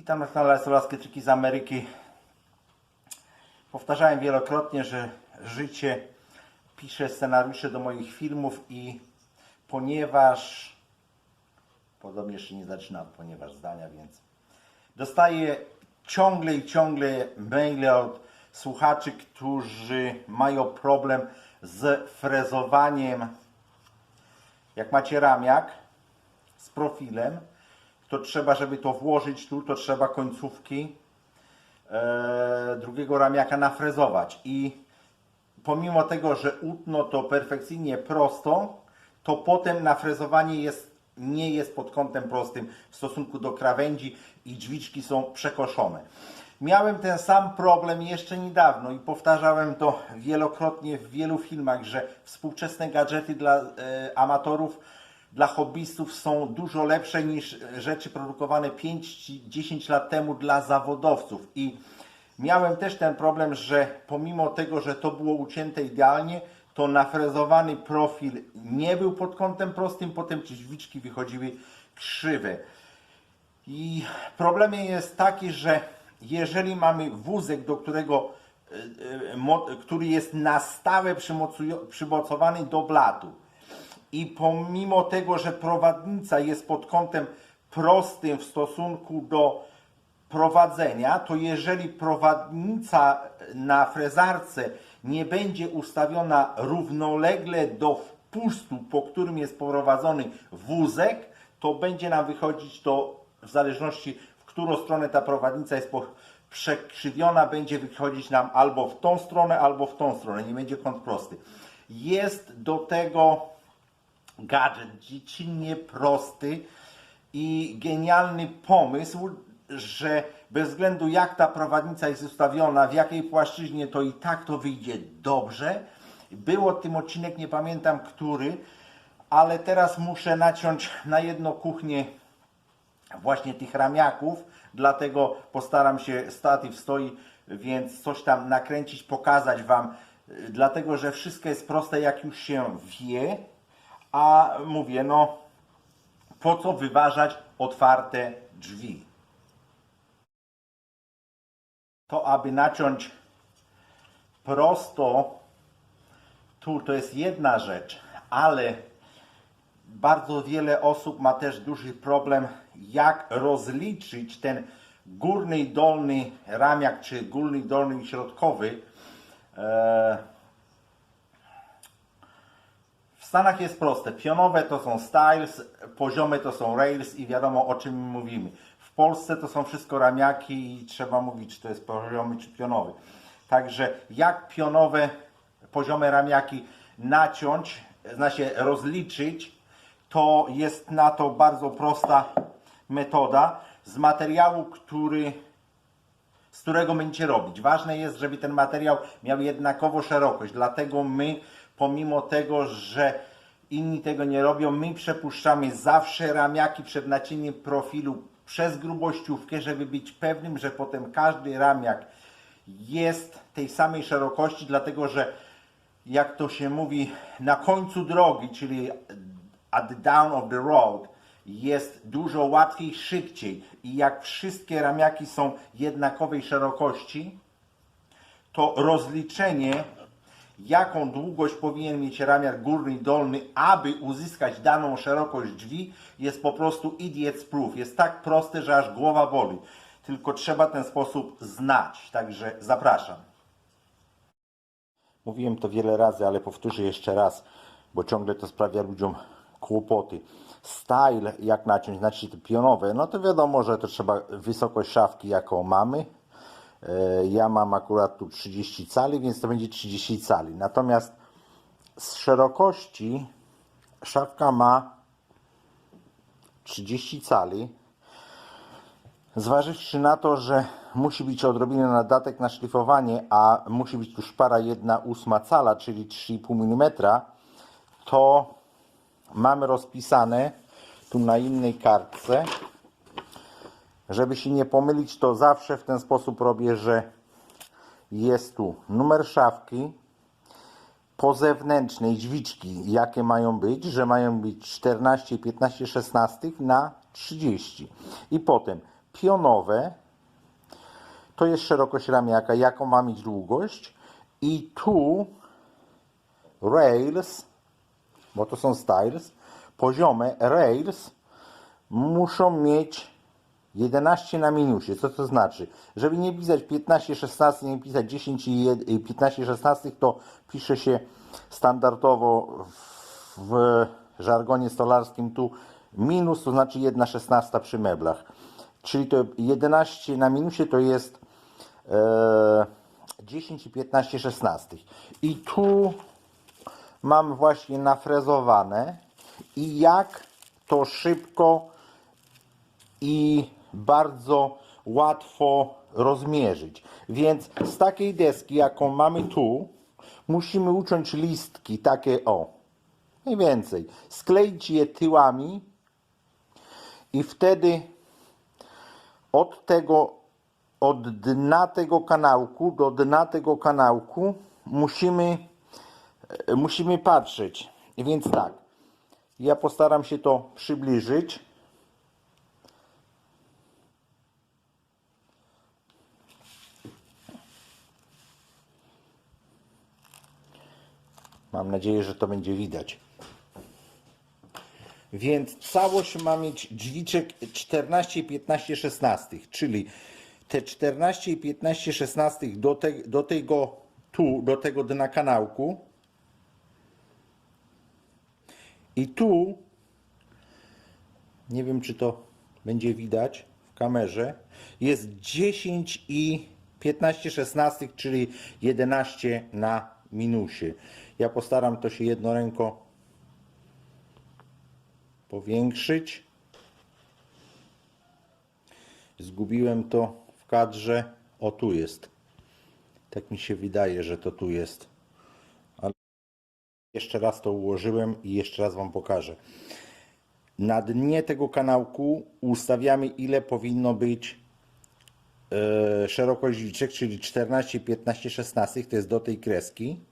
Witam na kanale Solaskie Triki z Ameryki. Powtarzałem wielokrotnie, że życie pisze scenariusze do moich filmów i ponieważ podobnie jeszcze nie zaczynam, ponieważ zdania, więc dostaję ciągle i ciągle maile od słuchaczy, którzy mają problem z frezowaniem. Jak macie ramiak z profilem, to trzeba, żeby to włożyć tu, to trzeba końcówki e, drugiego ramiaka nafrezować. I pomimo tego, że utno to perfekcyjnie prosto, to potem nafrezowanie jest, nie jest pod kątem prostym w stosunku do krawędzi i drzwiczki są przekoszone. Miałem ten sam problem jeszcze niedawno i powtarzałem to wielokrotnie w wielu filmach, że współczesne gadżety dla e, amatorów, dla hobbystów są dużo lepsze niż rzeczy produkowane 5-10 lat temu dla zawodowców. I Miałem też ten problem, że pomimo tego, że to było ucięte idealnie, to nafrezowany profil nie był pod kątem prostym, potem drzwiczki wychodziły krzywe. I problem jest taki, że jeżeli mamy wózek, do którego, e, e, który jest na stałe przymocowany do blatu i pomimo tego, że prowadnica jest pod kątem prostym w stosunku do prowadzenia, to jeżeli prowadnica na frezarce nie będzie ustawiona równolegle do wpustu, po którym jest prowadzony wózek, to będzie nam wychodzić to w zależności w którą stronę ta prowadnica jest przekrzywiona, będzie wychodzić nam albo w tą stronę, albo w tą stronę. Nie będzie kąt prosty. Jest do tego gadżet dziecinnie prosty i genialny pomysł, że bez względu jak ta prowadnica jest ustawiona, w jakiej płaszczyźnie, to i tak to wyjdzie dobrze. Było tym odcinek, nie pamiętam który, ale teraz muszę naciąć na jedno kuchnię właśnie tych ramiaków, dlatego postaram się, statyw stoi, więc coś tam nakręcić, pokazać Wam, dlatego że wszystko jest proste, jak już się wie, a mówię, no po co wyważać otwarte drzwi? To aby naciąć prosto, tu to jest jedna rzecz, ale bardzo wiele osób ma też duży problem, jak rozliczyć ten górny i dolny ramiak, czy górny i dolny i środkowy. E, w Stanach jest proste. Pionowe to są styles, poziome to są rails i wiadomo o czym mówimy. W Polsce to są wszystko ramiaki i trzeba mówić, czy to jest poziomy, czy pionowy. Także jak pionowe, poziome ramiaki naciąć, znaczy rozliczyć, to jest na to bardzo prosta metoda z materiału, który z którego będziecie robić. Ważne jest, żeby ten materiał miał jednakowo szerokość, dlatego my, pomimo tego, że inni tego nie robią, my przepuszczamy zawsze ramiaki przed nacięciem profilu przez grubościówkę, żeby być pewnym, że potem każdy ramiak jest tej samej szerokości, dlatego że jak to się mówi, na końcu drogi, czyli at the down of the road, jest dużo łatwiej, szybciej. I jak wszystkie ramiaki są jednakowej szerokości, to rozliczenie, jaką długość powinien mieć ramiar górny i dolny, aby uzyskać daną szerokość drzwi, jest po prostu idiot's proof. Jest tak proste, że aż głowa boli. Tylko trzeba ten sposób znać. Także zapraszam. Mówiłem to wiele razy, ale powtórzę jeszcze raz, bo ciągle to sprawia ludziom kłopoty. Style, jak naciąć, znaczy te pionowe, no to wiadomo, że to trzeba wysokość szafki, jaką mamy. E, Ja mam akurat tu 30 cali, więc to będzie 30 cali. Natomiast z szerokości szafka ma 30 cali. Zważywszy na to, że musi być odrobinę nadatek na szlifowanie, a musi być tu szpara 1 ósma cala, czyli 3,5 mm, to mamy rozpisane tu na innej kartce. Żeby się nie pomylić, to zawsze w ten sposób robię, że jest tu numer szafki, po zewnętrznej drzwiczki, jakie mają być, że mają być 14, 15, 16 na 30. I potem pionowe. To jest szerokość ramiaka, jaką ma mieć długość. I tu rails, bo to są styles, poziome rails muszą mieć 11 na minusie. Co to znaczy? Żeby nie pisać 15, 16, nie pisać 10 i jed- i 15, 16, to pisze się standardowo w, żargonie stolarskim tu minus, to znaczy 1 szesnasta przy meblach. Czyli to 11 na minusie to jest e, 10 i 15 szesnastych. I tu mam właśnie nafrezowane i jak to szybko i bardzo łatwo rozmierzyć. Więc z takiej deski, jaką mamy tu, musimy uciąć listki takie o, mniej więcej. Skleić je tyłami i wtedy od tego, od dna tego kanałku do dna tego kanałku musimy, e, musimy patrzeć. Więc tak, ja postaram się to przybliżyć. Mam nadzieję, że to będzie widać. Więc całość ma mieć drzwiczek 14, 15, 16, czyli te 14 i 15, 16 do, te, do tego tu, do tego dna kanałku. I tu, nie wiem czy to będzie widać w kamerze, jest 10 i 15 16, czyli 11 na minusie. Ja postaram to się jednoręko powiększyć. Zgubiłem to w kadrze. O, tu jest. Tak mi się wydaje, że to tu jest. Ale jeszcze raz to ułożyłem i jeszcze raz Wam pokażę. Na dnie tego kanałku ustawiamy ile powinno być e, szerokość drzwiczek, czyli 14, 15, 16, to jest do tej kreski.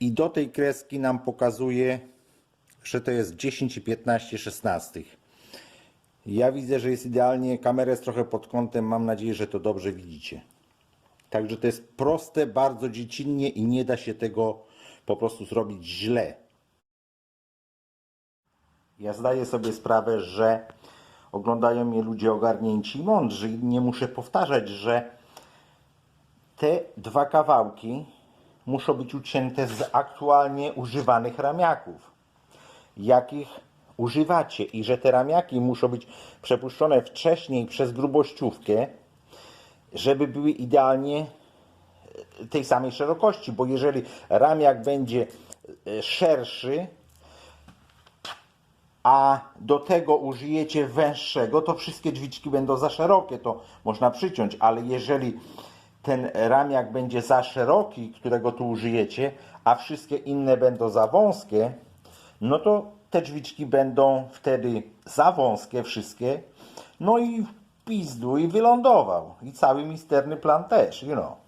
I do tej kreski nam pokazuje, że to jest 10 i 15, 16. Ja widzę, że jest idealnie, kamera jest trochę pod kątem, mam nadzieję, że to dobrze widzicie. Także to jest proste, bardzo dziecinnie i nie da się tego po prostu zrobić źle. Ja zdaję sobie sprawę, że oglądają mnie ludzie ogarnięci i mądrzy i nie muszę powtarzać, że te dwa kawałki muszą być ucięte z aktualnie używanych ramiaków, jakich używacie i że te ramiaki muszą być przepuszczone wcześniej przez grubościówkę, żeby były idealnie e, tej samej szerokości, bo jeżeli ramiak będzie e, szerszy, a do tego użyjecie węższego, to wszystkie drzwiczki będą za szerokie, to można przyciąć, ale jeżeli ten ramiak będzie za szeroki, którego tu użyjecie, a wszystkie inne będą za wąskie, no to te drzwiczki będą wtedy za wąskie wszystkie, no i w pizdu i wylądował. I cały misterny plan też, you know.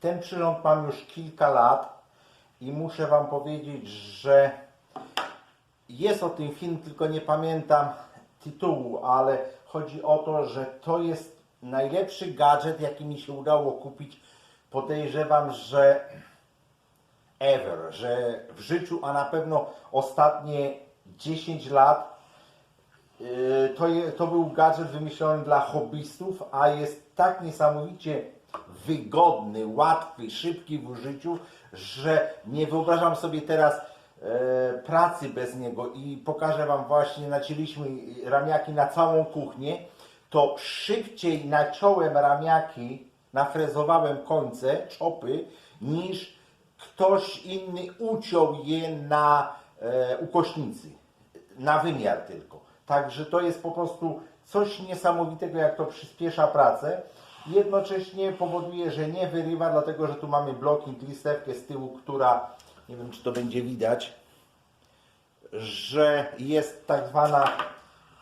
Ten przyrząd mam już kilka lat i muszę Wam powiedzieć, że jest o tym film, tylko nie pamiętam tytułu, ale chodzi o to, że to jest najlepszy gadżet, jaki mi się udało kupić. Podejrzewam, że ever, że w życiu, a na pewno ostatnie 10 lat Yy, to, je, to był gadżet wymyślony dla hobbystów, a jest tak niesamowicie wygodny, łatwy, szybki w użyciu, że nie wyobrażam sobie teraz e, pracy bez niego i pokażę Wam właśnie, nacięliśmy ramiaki na całą kuchnię, to szybciej naciąłem ramiaki, nafrezowałem końce, czopy, niż ktoś inny uciął je na e, ukośnicy na wymiar tylko. Także to jest po prostu coś niesamowitego, jak to przyspiesza pracę. Jednocześnie powoduje, że nie wyrywa, dlatego że tu mamy blocking, listewkę z tyłu, która, nie wiem czy to będzie widać, że jest tak zwana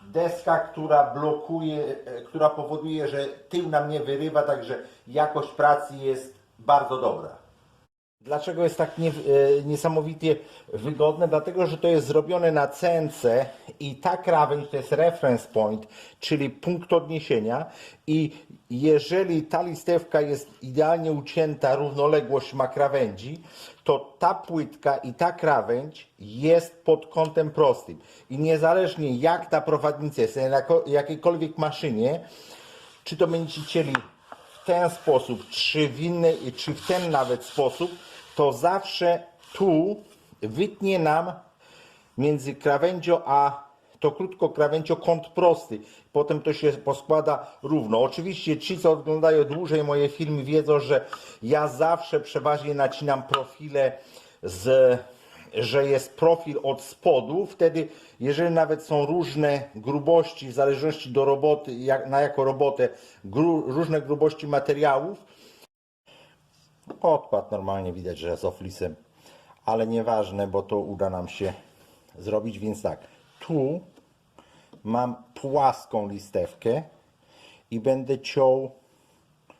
deska, która blokuje, e, która powoduje, że tył nam nie wyrywa, także jakość pracy jest bardzo dobra. Dlaczego jest tak nie, e, niesamowicie wygodne? Dlatego, że to jest zrobione na CNC i ta krawędź to jest reference point, czyli punkt odniesienia i jeżeli ta listewka jest idealnie ucięta, równoległość ma krawędzi, to ta płytka i ta krawędź jest pod kątem prostym. I niezależnie jak ta prowadnica jest na jakiejkolwiek maszynie, czy to będziecie chcieli w ten sposób, czy w inny, czy w ten nawet sposób, to zawsze tu wytnie nam między krawędzią a to krótko krawędzią kąt prosty. Potem to się poskłada równo. Oczywiście ci, co oglądają dłużej moje filmy, wiedzą, że ja zawsze przeważnie nacinam profile z że jest profil od spodu, wtedy jeżeli nawet są różne grubości, w zależności do roboty, jak, na jaką robotę, gru, różne grubości materiałów, podkład normalnie widać, że z oflisem, ale nieważne, bo to uda nam się zrobić, więc tak, tu mam płaską listewkę i będę ciął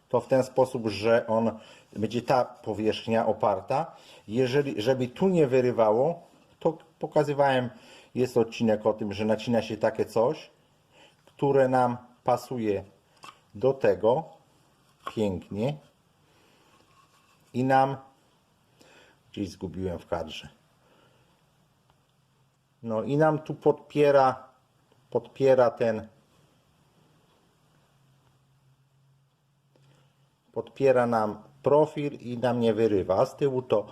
to w ten sposób, że on będzie ta powierzchnia oparta. Jeżeli, żeby tu nie wyrywało, to pokazywałem, jest odcinek o tym, że nacina się takie coś, które nam pasuje do tego pięknie i nam gdzieś zgubiłem w kadrze. No i nam tu podpiera podpiera ten podpiera nam profil i nam nie wyrywa. Z tyłu to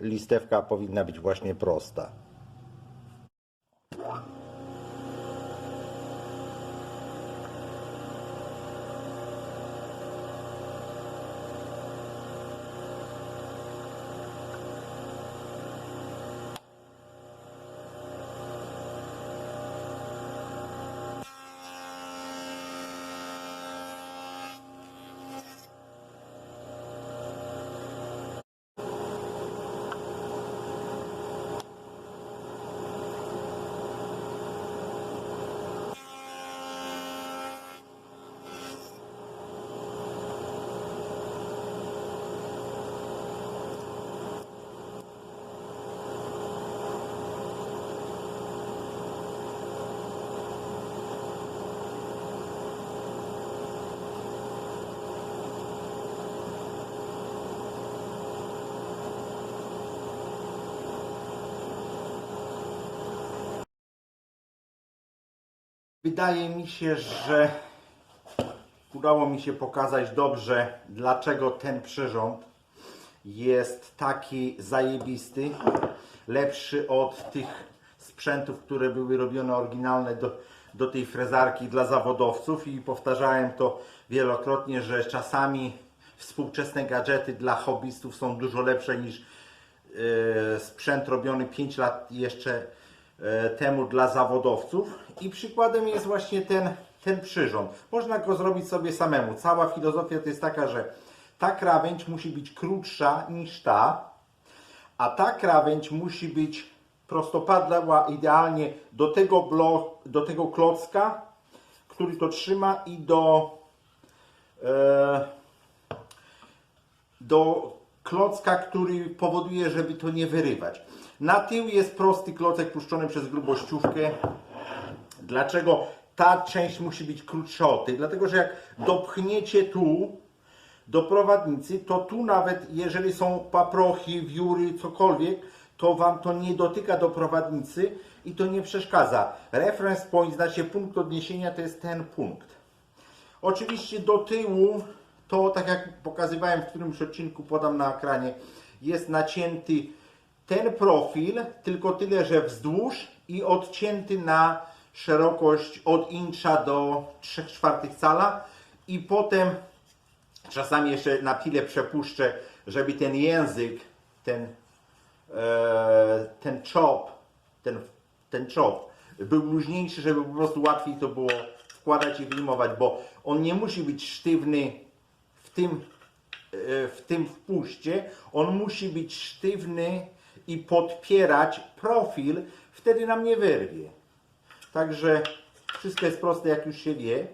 listewka powinna być właśnie prosta. Wydaje mi się, że udało mi się pokazać dobrze, dlaczego ten przyrząd jest taki zajebisty, lepszy od tych sprzętów, które były robione oryginalne do, do tej frezarki dla zawodowców. I powtarzałem to wielokrotnie, że czasami współczesne gadżety dla hobbystów są dużo lepsze niż e, sprzęt robiony 5 lat jeszcze temu dla zawodowców i przykładem jest właśnie ten, ten przyrząd. Można go zrobić sobie samemu. Cała filozofia to jest taka, że ta krawędź musi być krótsza niż ta, a ta krawędź musi być prostopadła idealnie do tego, blo, do tego klocka, który to trzyma i do e, do klocka, który powoduje, żeby to nie wyrywać. Na tył jest prosty klocek puszczony przez grubościówkę. Dlaczego ta część musi być krótsza od tej? Dlatego, że jak dopchniecie tu do prowadnicy, to tu nawet jeżeli są paprochy, wióry, cokolwiek, to Wam to nie dotyka do prowadnicy i to nie przeszkadza. Reference point, znaczy punkt odniesienia, to jest ten punkt. Oczywiście do tyłu, to tak jak pokazywałem w którymś odcinku, podam na ekranie, jest nacięty ten profil, tylko tyle, że wzdłuż i odcięty na szerokość od incza do 3 czwartych cala. I potem czasami jeszcze na tyle przepuszczę, żeby ten język, ten, e, ten chop, ten, ten chop był luźniejszy, żeby po prostu łatwiej to było wkładać i wyjmować, bo on nie musi być sztywny w tym, e, w tym wpuście, on musi być sztywny i podpierać profil, wtedy nam nie wyrwie. Także wszystko jest proste, jak już się wie.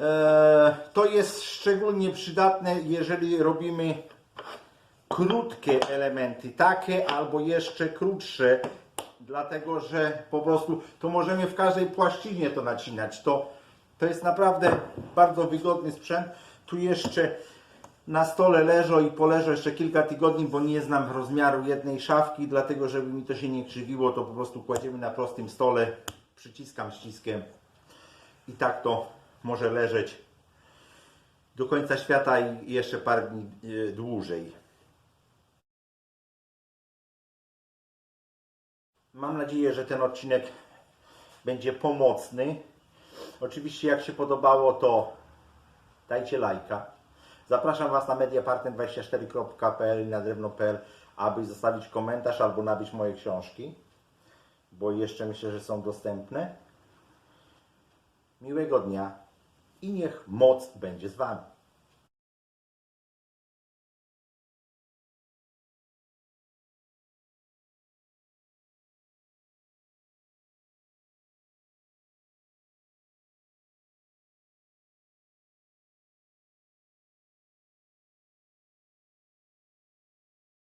E, To jest szczególnie przydatne, jeżeli robimy krótkie elementy, takie albo jeszcze krótsze, dlatego że po prostu to możemy w każdej płaszczyźnie to nacinać. To, to jest naprawdę bardzo wygodny sprzęt. Tu jeszcze na stole leżą i poleżą jeszcze kilka tygodni, bo nie znam rozmiaru jednej szafki, dlatego żeby mi to się nie krzywiło, to po prostu kładziemy na prostym stole, przyciskam ściskiem i tak to może leżeć do końca świata i jeszcze parę dni e, dłużej. Mam nadzieję, że ten odcinek będzie pomocny. Oczywiście jak się podobało, to dajcie lajka. Zapraszam Was na mediapartner24.pl i na drewno.pl, aby zostawić komentarz albo nabyć moje książki, bo jeszcze myślę, że są dostępne. Miłego dnia i niech moc będzie z Wami.